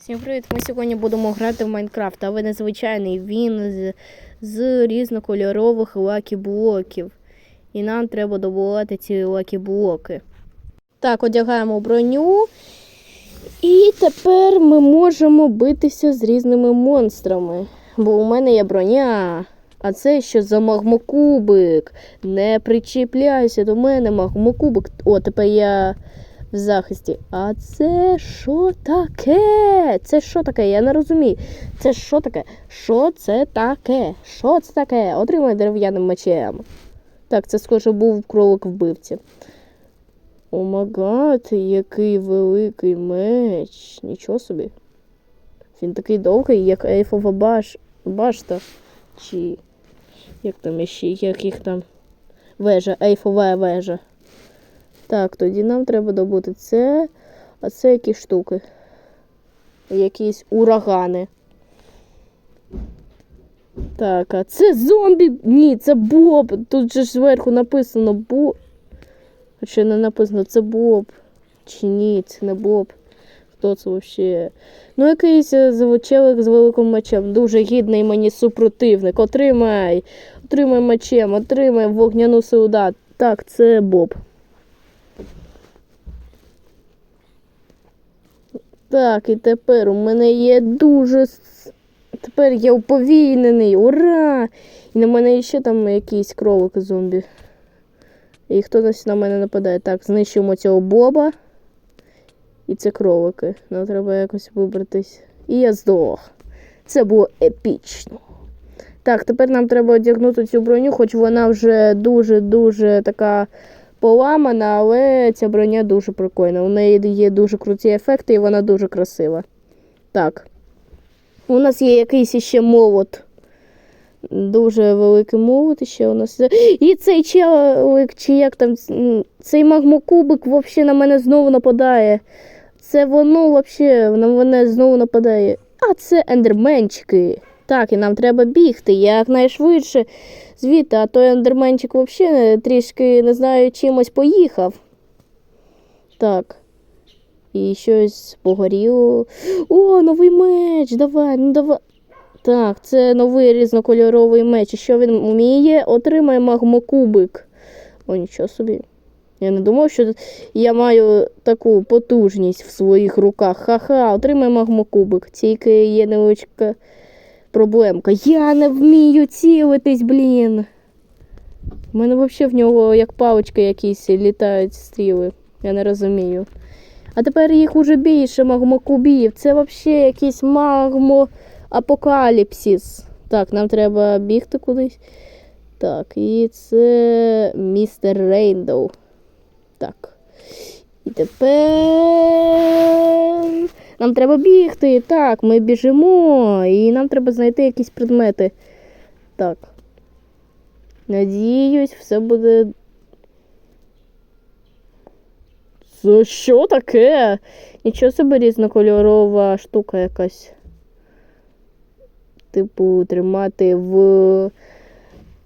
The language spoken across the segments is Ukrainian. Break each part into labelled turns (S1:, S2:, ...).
S1: Всім привіт! Ми сьогодні будемо грати в Майнкрафт, але незвичайний він з, з різнокольорових лакі-блоків. І нам треба добувати ці лакі-блоки. Так, одягаємо броню. І тепер ми можемо битися з різними монстрами. Бо у мене є броня. А це що за магмокубик? Не причіпляйся до мене, магмокубик. О, тепер я в захисті. А це що таке? Це що таке? Я не розумію. Це що таке? Що це таке? Що це таке? Отримай дерев'яним мечем. Так, це схоже був кролик вбивці. О який великий меч. Нічого собі. Він такий довгий, як ейфова баш... башта. Чи як там іще, як їх там вежа, ейфова вежа. Так, тоді нам треба добути це. А це які штуки? Якісь урагани. Так, а це зомбі. Ні, це Боб. Тут же ж зверху написано Боб. Хоча не написано, це Боб. Чи ні, це не Боб. Хто це взагалі? Ну, якийсь е, челик з великим мечем. Дуже гідний мені супротивник. Отримай. Отримай мечем, отримай вогняну силу. Так, це Боб. Так, і тепер у мене є дуже. Тепер я уповільнений. Ура! І на мене ще там якийсь кролик зомбі. І хтось на мене нападає. Так, знищуємо цього боба. І це кролики. Нам треба якось вибратись. І я здох. Це було епічно. Так, тепер нам треба одягнути цю броню, хоч вона вже дуже-дуже така поламана, але ця броня дуже прикольна. У неї є дуже круті ефекти і вона дуже красива. Так. У нас є якийсь ще молот. Дуже великий молот ще у нас. І цей челик, чи як там, цей магмокубик взагалі на мене знову нападає. Це воно взагалі на мене знову нападає. А це ендерменчики. Так, і нам треба бігти якнайшвидше звідти, а той ендерменчик взагалі трішки не знаю, чимось поїхав. Так. І щось погоріло. О, новий меч! Давай, ну давай. Так, це новий різнокольоровий меч. І що він вміє? Отримає магмокубик. О, нічого собі. Я не думав, що я маю таку потужність в своїх руках. Ха-ха, отримай магмокубик. Тільки є невеличка проблемка. Я не вмію цілитись, блін. У мене взагалі в нього як палички якісь літають стріли. Я не розумію. А тепер їх уже більше магмокубів. Це взагалі якийсь магмо-апокаліпсис. Так, нам треба бігти кудись. Так, і це містер Рейндоу. Так. І тепер нам треба бігти. Так, ми біжимо. І нам треба знайти якісь предмети. Так. Надіюсь, все буде. Це що таке? Нічого собі різнокольорова штука якась. Типу, тримати в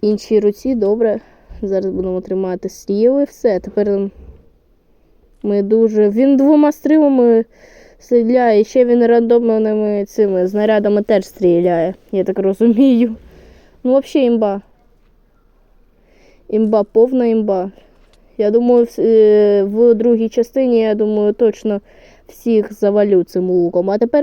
S1: іншій руці, добре. Зараз будемо тримати стріли. Все, тепер ми дуже. Він двома стрілами стріляє, ще він рандомними цими знарядами теж стріляє, я так розумію. Ну, взагалі імба. Імба, повна імба. Я думаю, в, е, в другій частині, я думаю, точно всіх завалю цим луком. А тепер